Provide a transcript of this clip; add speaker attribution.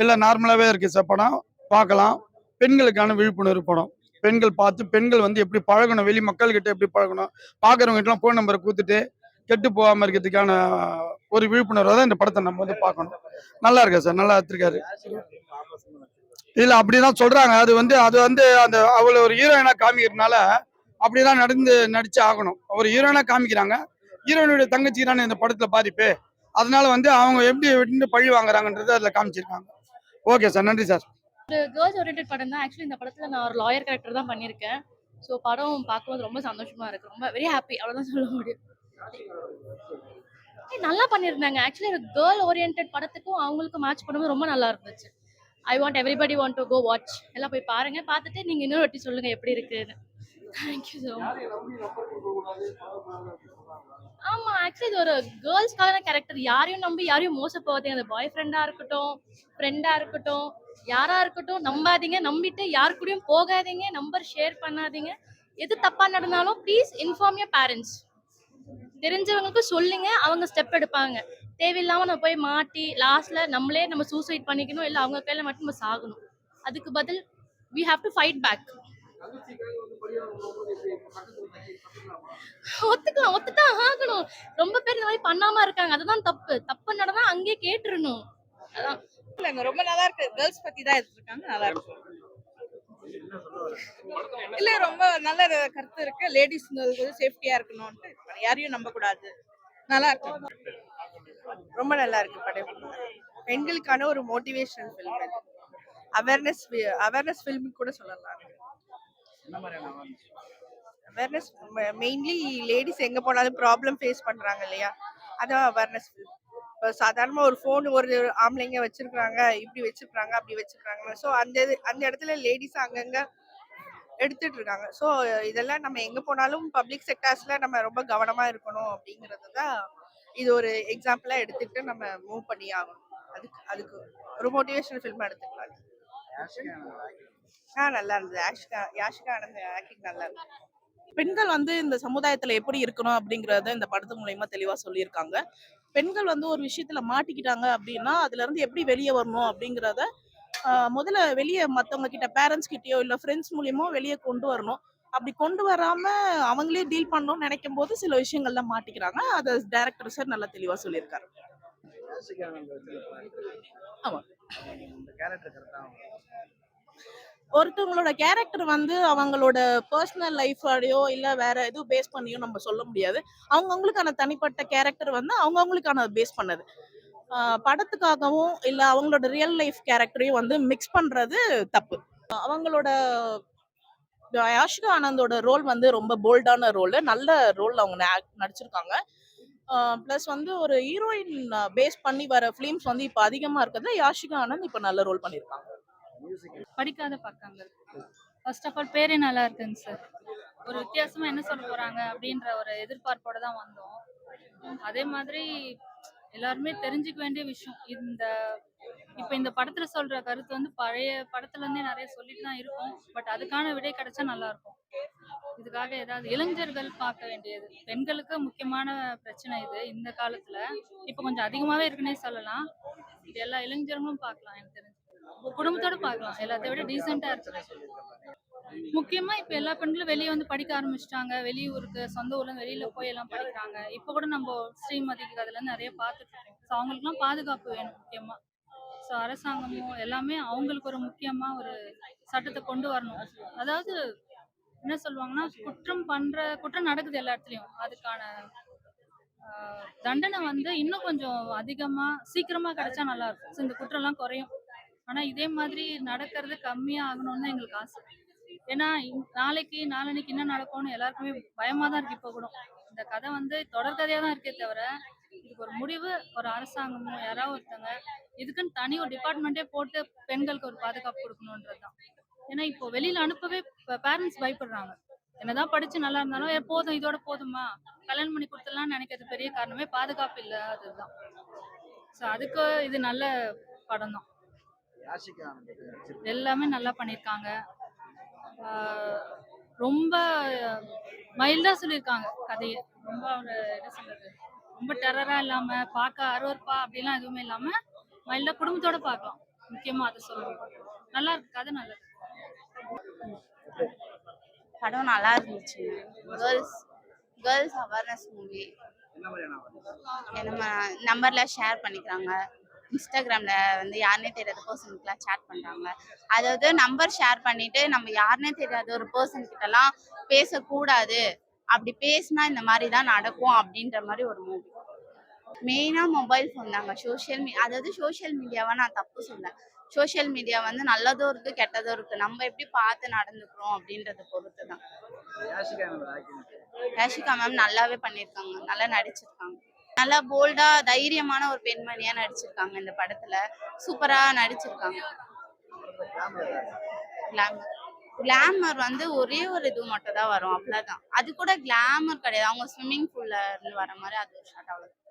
Speaker 1: இல்லை நார்மலாகவே இருக்குது சார் படம். பார்க்கலாம். பெண்களுக்கான விழிப்புணர்வு படம். பெண்கள் பார்த்து பெண்கள் வந்து எப்படி பழகணும்? வெளி மக்கள்கிட்ட எப்படி பழகணும்? பார்க்குறவங்ககிட்டலாம் ஃபோன் நம்பரை கொடுத்துட்டு கெட்டு போகாமல் இருக்கிறதுக்கான ஒரு விழிப்புணர்வு. தான் இந்த படத்தை நம்ம வந்து பார்க்கணும். நல்லா இருக்கா சார்? நல்லா எடுத்திருக்காரு. இல்லை அப்படிதான் சொல்கிறாங்க அது வந்து அது வந்து அந்த அவளை ஒரு ஹீரோயினாக காமிக்கிறதுனால அப்படிதான் நடந்து நடிச்சு ஆகணும். ஒரு ஹீரோயினாக காமிக்கிறாங்க. ஹீரோயினுடைய தங்கச்சிக்கு தானே இந்த படத்தில் பாதிப்பு? அதனால வந்து அவங்க எப்படி விட்டு பழி வாங்குறாங்கன்றது அதில் காமிச்சிருக்காங்க. ஓகே சார் நன்றி சார்.
Speaker 2: ஒரு கேர்ள்ஸ் ஓரியன்ட் படம் தான். ஆக்சுவலி இந்த படத்தில் நான் ஒரு லாயர் கேரக்டர் தான் பண்ணியிருக்கேன். ஸோ படம் பார்க்கும்போது ரொம்ப சந்தோஷமா இருக்கு. ரொம்ப வெரி ஹாப்பி அவ்வளோதான் சொல்ல முடியும். நல்லா பண்ணியிருந்தாங்க. ஆக்சுவலி ஒரு கேர்ள் ஓரியன்ட் படத்துக்கும் அவங்களுக்கும் மேட்ச் பண்ணும்போது ரொம்ப நல்லா இருந்துச்சு. I want everybody want to go watch எல்லாம் போய் பாருங்க. பார்த்துட்டு நீங்க இன்னொரு வாட்டி சொல்லுங்க எப்படி இருக்குன்னு. தேங்க்யூ ஸோ ஆமா ஆக்சுவலி இது ஒரு கேர்ள்ஸ்க்கான கேரக்டர் யாரையும் நம்பி யாரையும் மோச போகாதீங்க அந்த பாய் ஃப்ரெண்டா இருக்கட்டும் ஃப்ரெண்டா இருக்கட்டும் யாரா இருக்கட்டும் நம்பாதீங்க. நம்பிட்டு யார் கூடயும் போகாதீங்க. நம்பர் ஷேர் பண்ணாதீங்க. எது தப்பா நடந்தாலும் ப்ளீஸ் இன்ஃபார்ம் யர் பேரண்ட்ஸ் தெரிஞ்சவங்களுக்கு சொல்லுங்க. அவங்க ஸ்டெப் எடுப்பாங்க. தேவையில்லாம நம்ம போய் மாட்டி லாஸ்ட்ல நம்மளே நம்ம சூசைட் பண்ணிக்கணும். இல்ல அவங்க கையில மட்டும் நம்ம சாகணும். அதுக்கு பதில் we have to fight back ஒத்துக்கலாம் ஒத்துதான் ஆகணும். ரொம்ப பேர் இந்த மாதிரி பண்ணாம இருக்காங்க. அதுதான் தப்பு. தப்பு நடந்தா அங்கேயே கேட்டுருணும் அதான்.
Speaker 3: இல்லைங்க ரொம்ப நல்லா இருக்கு. கேர்ள்ஸ் பத்தி தான் எடுத்துருக்காங்க நல்லா இருக்கு. இல்ல ரொம்ப நல்ல கருத்து இருக்கு. லேடிஸ் கொஞ்சம் சேஃப்டியா இருக்கணும்ட்டு யாரையும் நம்ப கூடாது. நல்லா இருக்கு.
Speaker 4: ரொம்ப நல்லா இருக்கு படம். பெண்களுக்கான ஒரு motivational film awareness awareness film கூட சொல்லலாம். அவேர்னஸ் மெயின்லி லேடிஸ் எங்கே போனாலும் ப்ராப்ளம் ஃபேஸ் பண்ணுறாங்க இல்லையா? அதான் அவேர்னஸ் இப்போ சாதாரணமாக ஒரு ஃபோன் ஒரு ஆம்பளைங்க வச்சுருக்குறாங்க இப்படி வச்சுருக்குறாங்க அப்படி வச்சுருக்காங்க ஸோ அந்த இது அந்த இடத்துல லேடிஸ் அங்கங்கே எடுத்துட்டு இருக்காங்க. ஸோ இதெல்லாம் நம்ம எங்கே போனாலும் பப்ளிக் செக்டர்ஸில் நம்ம ரொம்ப கவனமாக இருக்கணும் அப்படிங்கிறது தான் இது ஒரு எக்ஸாம்பிளாக எடுத்துக்கிட்டு நம்ம மூவ் பண்ணி ஆகணும். அதுக்கு அதுக்கு ஒரு மோட்டிவேஷனல் ஃபில்மாக எடுத்துக்கலாம். ஆ நல்லா இருந்தது. யாஷிகா யாஷிகா ஆனந்த் ஆக்டிங் நல்லா இருந்தது.
Speaker 5: பெண்கள் வந்து இந்த சமுதாயத்துல எப்படி இருக்கணும் அப்படிங்கறத இந்த படத்து மூலயமா தெளிவா சொல்லியிருக்காங்க. பெண்கள் வந்து ஒரு விஷயத்துல மாட்டிக்கிட்டாங்க அப்படின்னா அதுல இருந்து எப்படி வெளியே வரணும் அப்படிங்கிறத ஆஹ், முதல்ல வெளியே மத்தவங்க கிட்ட பேரண்ட்ஸ் கிட்டயோ இல்ல ஃப்ரெண்ட்ஸ் மூலியமோ வெளியே கொண்டு வரணும். அப்படி கொண்டு வராம அவங்களே டீல் பண்ணணும்னு நினைக்கும் போது சில விஷயங்கள்லாம் மாட்டிக்கிறாங்க. அதை டேரக்டர் சார் நல்லா தெளிவா சொல்லியிருக்காரு. ஆமா. ஒருத்தவங்களோட கேரக்டர் வந்து அவங்களோட பர்சனல் லைஃபோடையோ இல்ல வேற எதுவும் பேஸ் பண்ணியோ நம்ம சொல்ல முடியாது. அவங்கவுங்களுக்கான தனிப்பட்ட கேரக்டர் வந்து அவங்கவுங்களுக்கான பேஸ் பண்ணது. படத்துக்காகவும் இல்ல அவங்களோட ரியல் லைஃப் கேரக்டரையும் வந்து மிக்ஸ் பண்றது தப்பு. அவங்களோட யாஷிகா ஆனந்தோட ரோல் வந்து ரொம்ப போல்டான ரோல் நல்ல ரோல் அவங்க நடிச்சிருக்காங்க. ப்ளஸ் வந்து ஒரு ஹீரோயின் பேஸ் பண்ணி வர ஃபிலிம்ஸ் வந்து இப்போ அதிகமா இருக்கிறது யாஷிகா ஆனந்த் இப்போ நல்ல ரோல் பண்ணியிருக்காங்க.
Speaker 2: படிக்காத பக்கங்கள் ஃபர்ஸ்ட் ஆஃப் ஆல் பேரே நல்லா இருக்குங்க சார் ஒரு வித்தியாசமா என்ன சொல்ல போறாங்க அப்படின்ற ஒரு எதிர்பார்ப்போடு தான் வந்தோம். அதே மாதிரி எல்லாருமே தெரிஞ்சுக்க வேண்டிய விஷயம். இந்த இப்போ இந்த படத்துல சொல்ற கருத்து வந்து பழைய படத்துல இருந்தே நிறைய சொல்லிட்டு தான் இருக்கும். பட் அதுக்கான விடை கிடைச்சா நல்லா இருக்கும். இதுக்காக ஏதாவது இளைஞர்கள் பார்க்க வேண்டியது. பெண்களுக்கு முக்கியமான பிரச்சனை இது இந்த காலத்துல. இப்போ கொஞ்சம் அதிகமாவே இருக்குன்னே சொல்லலாம். இது எல்லா இளைஞர்களும் பார்க்கலாம் எனக்கு தெரிஞ்சு. குடும்பத்தோட பார்க்கலாம். எல்லாத்தையும் விட டீசெண்டா இருக்கு. முக்கியமா இப்ப எல்லா பெண்களும் வெளியே வந்து படிக்க ஆரம்பிச்சிட்டாங்க. வெளியூருக்கு சொந்த ஊர்ல வெளியில போய் எல்லாம் படிக்கிறாங்க. இப்ப கூட நம்ம ஸ்ரீமதிக்கு அதுல நிறைய பார்த்துட்டு இருக்கோம். ஸோ அவங்களுக்குலாம் பாதுகாப்பு வேணும் முக்கியமா. ஸோ அரசாங்கமும் எல்லாமே அவங்களுக்கு ஒரு முக்கியமா ஒரு சட்டத்தை கொண்டு வரணும். அதாவது என்ன சொல்லுவாங்கன்னா குற்றம் பண்ற குற்றம் நடக்குது எல்லா இடத்துலயும். அதுக்கான தண்டனை வந்து இன்னும் கொஞ்சம் அதிகமா சீக்கிரமா கிடைச்சா நல்லா இருக்கும். இந்த இந்த குற்றம்லாம் குறையும். ஆனா இதே மாதிரி நடக்கிறது கம்மியா ஆகணும்னு தான் எங்களுக்கு ஆசை. ஏன்னா இன்- நாளைக்கு நாளன்னைக்கு என்ன நடக்கும்னு எல்லாருக்குமே பயமா தான் இருக்கு இப்ப கூட. இந்த கதை வந்து தொடர்கதையா தான் இருக்கே தவிர இதுக்கு ஒரு முடிவு ஒரு அரசாங்கமோ யாராவது ஒருத்தங்க இதுக்குன்னு தனி ஒரு டிபார்ட்மெண்ட்டே போட்டு பெண்களுக்கு ஒரு பாதுகாப்பு கொடுக்கணுன்றது தான். ஏன்னா இப்போ வெளியில அனுப்பவே பேரண்ட்ஸ் பயப்படுறாங்க. என்னதான் படிச்சு நல்லா இருந்தாலும் "ஏ, போதும் இதோட போதுமா கல்யாணம் பண்ணி கொடுத்துடலாம்னு நினைக்கிறது பெரிய காரணமே பாதுகாப்பு இல்லை அதுதான் ஸோ அதுக்கு இது நல்ல படம் தான். எல்லாமே நல்லா பண்ணியிருக்காங்க. ஆஹ் ரொம்ப மைல்டா சொல்லியிருக்காங்க கதையை. ரொம்ப ஒரு என்ன சொல்றது? ரொம்ப டெரரா இல்லாம பார்க்க அருவருப்பா அப்படிலாம் எதுவுமே இல்லாம மைல்டா குடும்பத்தோட பார்க்கலாம். முக்கியமா அதை சொல்லணும். நல்லா இருக்கு. கதை நல்லா
Speaker 6: படம் நல்லா இருந்துச்சு. கேர்ள்ஸ் கேர்ள்ஸ் அவேர்னஸ் மூவி நம்ம நம்பர்ல ஷேர் பண்ணிக்கிறாங்க. இன்ஸ்டாகிராமில் வந்து யாருனே தெரியாத பர்சனுக்குலாம் சேட் பண்றாங்க. அதாவது நம்பர் ஷேர் பண்ணிட்டு நம்ம யாருனே தெரியாத ஒரு பர்சன் கிட்டலாம் பேசக்கூடாது. அப்படி பேசினா இந்த மாதிரி தான் நடக்கும் அப்படின்ற மாதிரி ஒரு மூவி மெயினாக மொபைல் ஃபோன் தாங்க. சோஷியல் மீ அதாவது சோஷியல் மீடியாவை நான் தப்பு சொன்னேன் சோஷியல் மீடியா வந்து நல்லதும் இருக்கு கெட்டதும் இருக்கு. நம்ம எப்படி பார்த்து நடந்துக்கிறோம் அப்படின்றத பொறுத்து தான் யாஷிகா மேம் நல்லாவே பண்ணியிருக்காங்க. நல்லா நடிச்சிருக்காங்க. நல்லா போல்டா தைரியமான ஒரு பெண்மணியா நடிச்சிருக்காங்க இந்த படத்துல. சூப்பரா நடிச்சிருக்காங்க. கிளாமர் கிளாமர் வந்து ஒரே ஒரு இது மட்டும் தான் வரும் அவ்வளவுதான். அது கூட கிளாமர் கிடையாது. அவங்க ஸ்விம்மிங் பூல்ல இருந்து வர மாதிரி அது ஒரு ஷார்ட் அவ்வளவுதான்.